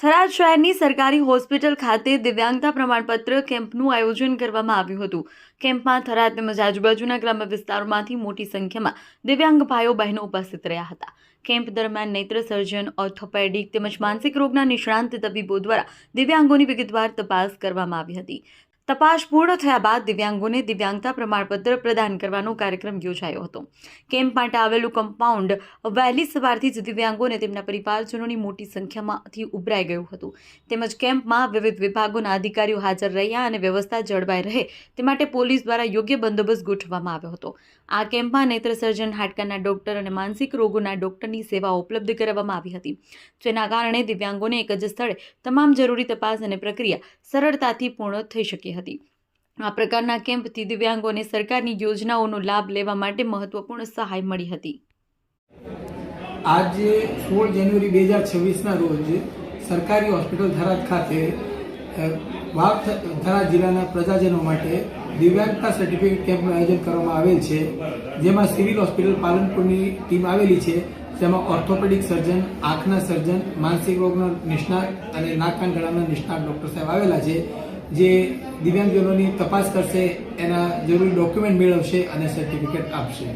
થરાદ શહેરની સરકારી હોસ્પિટલ ખાતે દિવ્યાંગતા પ્રમાણપત્ર કેમ્પનું આયોજન કરવામાં આવ્યું હતું. કેમ્પમાં થરાદ તેમજ આજુબાજુના ગ્રામ્ય વિસ્તારોમાંથી મોટી સંખ્યામાં દિવ્યાંગ ભાઈઓ, બહેનો ઉપસ્થિત રહ્યા હતા. કેમ્પ દરમિયાન નેત્ર સર્જન, ઓર્થોપેડિક તેમજ માનસિક રોગના નિષ્ણાંત તબીબો દ્વારા દિવ્યાંગોની વિગતવાર તપાસ કરવામાં આવી હતી. તપાસ પૂર્ણ થયા બાદ દિવ્યાંગોને દિવ્યાંગતા પ્રમાણપત્ર પ્રદાન કરવાનો કાર્યક્રમ યોજાયો હતો. કેમ્પ માટે આવેલું કમ્પાઉન્ડ વહેલી સવારથી જ દિવ્યાંગોને તેમના પરિવારજનોની મોટી સંખ્યામાંથી ઉભરાઈ ગયું હતું. તેમજ કેમ્પમાં વિવિધ વિભાગોના અધિકારીઓ હાજર રહ્યા અને વ્યવસ્થા જળવાઈ રહે તે માટે પોલીસ દ્વારા યોગ્ય બંદોબસ્ત ગોઠવવામાં આવ્યો હતો. આ કેમ્પમાં નેત્ર સર્જન, હાડકાના ડોક્ટર અને માનસિક રોગોના ડોક્ટરની સેવાઓ ઉપલબ્ધ કરાવવામાં આવી હતી. જેના કારણે દિવ્યાંગોને એક જ સ્થળે તમામ જરૂરી તપાસ અને પ્રક્રિયા સરળતાથી પૂર્ણ થઈ શકી હતી. આ પ્રકારના કેમ્પથી દિવ્યાંગોને સરકારની યોજનાઓનો લાભ લેવા માટે મહત્વપૂર્ણ સહાય મળી હતી. આજે સોળ જાન્યુઆરી બે હજાર છવ્વીસના રોજ સરકારી હોસ્પિટલ ધરાજ ખાતે વાવ થ- જિલ્લાના પ્રજાજનો માટે દિવ્યાંગતા સર્ટિફિકેટ કેમ્પનું આયોજન કરવામાં આવેલ છે. જેમાં સિવિલ હોસ્પિટલ પાલનપુરની ટીમ આવેલી છે. જેમાં ઓર્થોપેડિક સર્જન, આંખના સર્જન, માનસિક રોગના નિષ્ણાત અને નાક કાન ગળાના નિષ્ણાત ડૉક્ટર સાહેબ આવેલા છે. જે દિવ્યાંગજનોની તપાસ કરશે એના જરૂરી ડોક્યુમેન્ટ મેળવશે અને સર્ટિફિકેટ આપશે.